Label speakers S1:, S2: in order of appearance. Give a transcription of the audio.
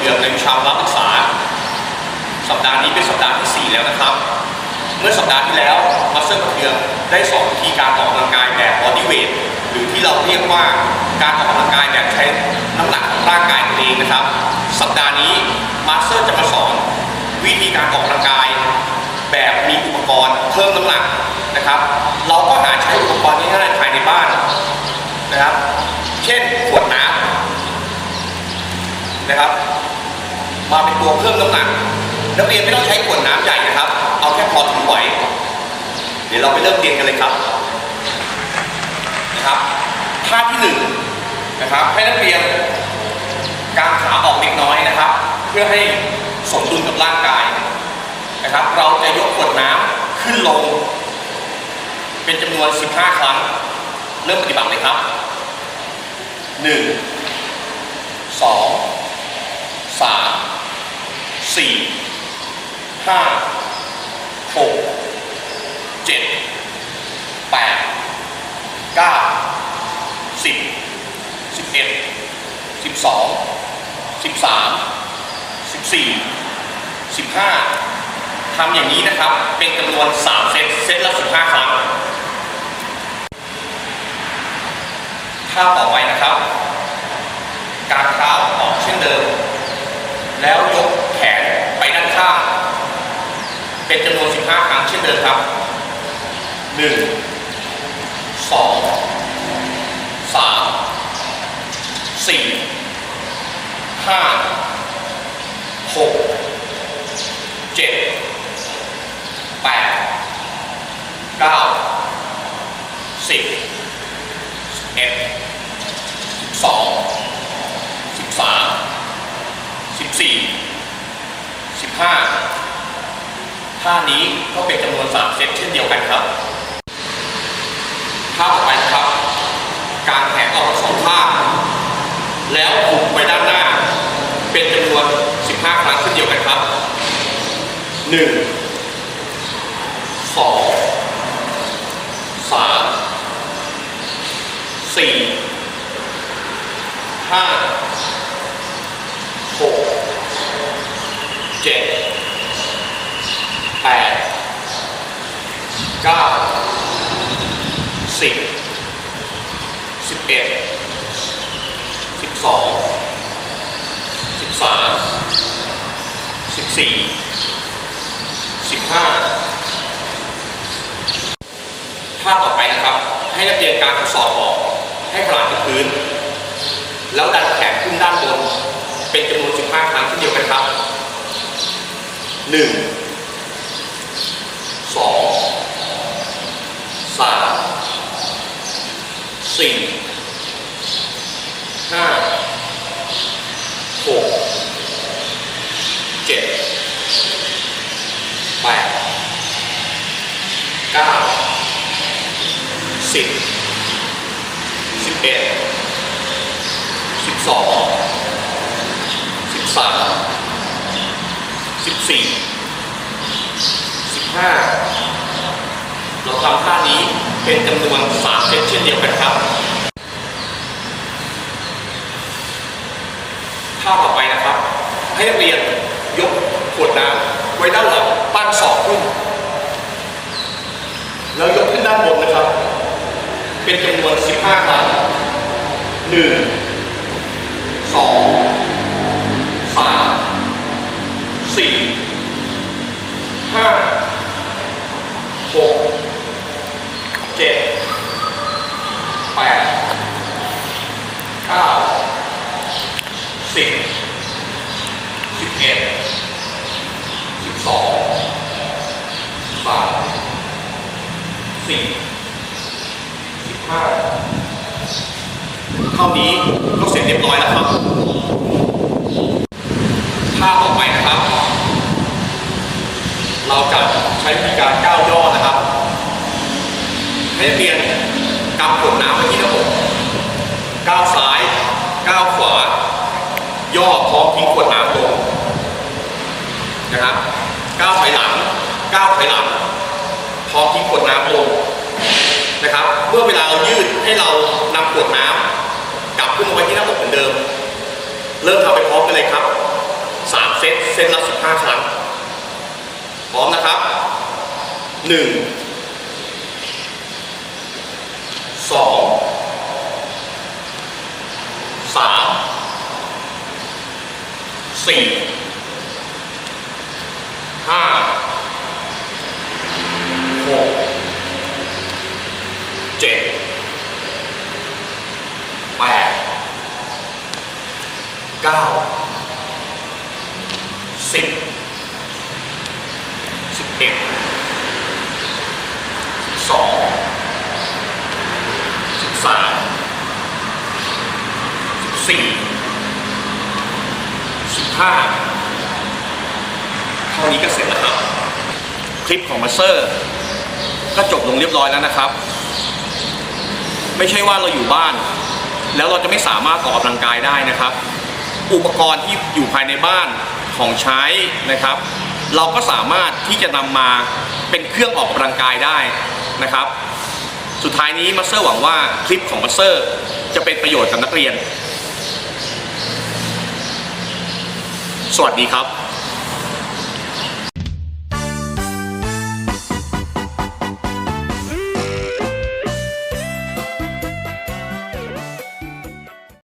S1: เซอร์ประเทืองในวิชารับศึกษา สัปดาห์นี้เป็นสัปดาห์ที่ 4 แล้วนะครับ เมื่อสัปดาห์ที่แล้วมาสเตอร์ประเทืองได้สอนวิธีการออกกำลังกายแบบบอดี้เวทหรือที่เราเรียกว่าการออกกำลังกายแบบใช้น้ำหนักของร่างกายตัวเองนะครับ สัปดาห์นี้มาสเตอร์จะมาสอนวิธีการออกกำลังกาย แบบมีอุปกรณ์เพิ่มน้ำหนักนะครับ เราก็หาใช้อุปกรณ์ง่ายๆภายในบ้านนะครับ เช่นขวดน้ำนะครับ มาเป็นตัวเพิ่มน้ำหนักนักเรียนไม่ต้องใช้ขวดน้ำใหญ่นะครับ เอาแค่พอถือไหวเดี๋ยวเราไปเริ่มเรียนกันเลยครับนะครับท่าที่หนึ่งนะครับ ให้นักเรียนกางขาออกเล็กน้อยนะครับ เพื่อให้สมดุลกับร่างกายนะครับ เราจะยกขวดน้ำขึ้นลง เป็นจำนวน 15 ครั้ง เริ่มปฏิบัติเลยครับ 1 2 3 สี่ห้าหกเจ็ดแปดเก้าสิบสิบเอ็ดสิบสองสิบสามสิบสี่สิบห้าทำอย่างนี้นะครับ เป็นจำนวนสามเซตเซตละสิบห้าครั้งท่าต่อไปนะครับ การเท้าออกเช่นเดิม แล้วยกแขนไปด้านข้าง เป็นจำนวน 15 ครั้งเช่นเดิมครับ 1 2 3 4 5 6 7 8 9 10 11 12 13 14 15 ท่านี้ก็เป็นจำนวน 3 เซตเช่นเดียวกันครับท่าต่อไปนะครับ การแขนออกสองข้างแล้วผูกไปด้านหน้า เป็นจำนวน 15 ครั้งเช่นเดียวกันครับ 1 2 3 4 5 หกเจ็ดแปด เก้าสิบสิบเอ็ดสิบสองสิบสามสิบสี่สิบห้าท่าต่อไปนะครับ ให้นักเรียนการทดสอบออกให้ขนาดกับพื้น แล้วดันแขนขึ้นด้านบน เป็นจำนวน15ครั้งเช่นเดียวกันครับ 1 2 3 4 5 6 7 8 9 10 11สิบสองสิบสามสิบสี่สิบห้าเราทำท่านี้ เป็นจำนวนสามเซตเช่นเดียวกันครับท่าต่อไปนะครับ ให้เรียนยกขวดน้ำไว้ด้านหลังปั้นศอกขึ้นแล้วยกขึ้นด้านบนนะครับ เป็นจำนวน 15 ครั้งหนึ่งสองสามสี่ห้าหกเจ็ดแปดเก้าสิบสิบเอ็ดสิบสองสาม สี่สิบห้าเท่านี้ก็เสร็จเรียบร้อยแล้วครับท่าต่อไปนะครับ เราจะใช้วิธีการก้าวย่อนะครับให้นักเรียนกำขวดน้ำไว้ที่หน้าอกก้าวซ้ายก้าวขวา ย่อพร้อมทิ้งขวดน้ำลงนะครับก้าวถอยหลังก้าวถอยหลัง พร้อมทิ้งขวดน้ำลงนะครับ เมื่อเวลาเรายืดให้เรานำขวดน้ำกลับขึ้นมาไว้ที่หน้าอกเหมือนเดิม เริ่มทำไปพร้อมกันเลยครับสามเซตเซตละสิบห้าครั้ง พร้อมนะครับหนึ่งสองสามสี่ห้าหก เจ็ดแปดเก้าสิบสิบเอ็ดสิบสองสิบสามสิบสี่สิบห้าเท่านี้ก็เสร็จแล้วครับ คลิปของมาสเตอร์ ก็จบลงเรียบร้อยแล้วนะครับ ไม่ใช่ว่าเราอยู่บ้าน แล้วเราจะไม่สามารถออกกำลังกายได้นะครับ อุปกรณ์ที่อยู่ภายในบ้านของใช้นะครับ เราก็สามารถที่จะนำมาเป็นเครื่องออกกำลังกายได้นะครับ สุดท้ายนี้มาสเตอร์หวังว่าคลิปของมาสเตอร์จะเป็นประโยชน์กับนักเรียน สวัสดีครับ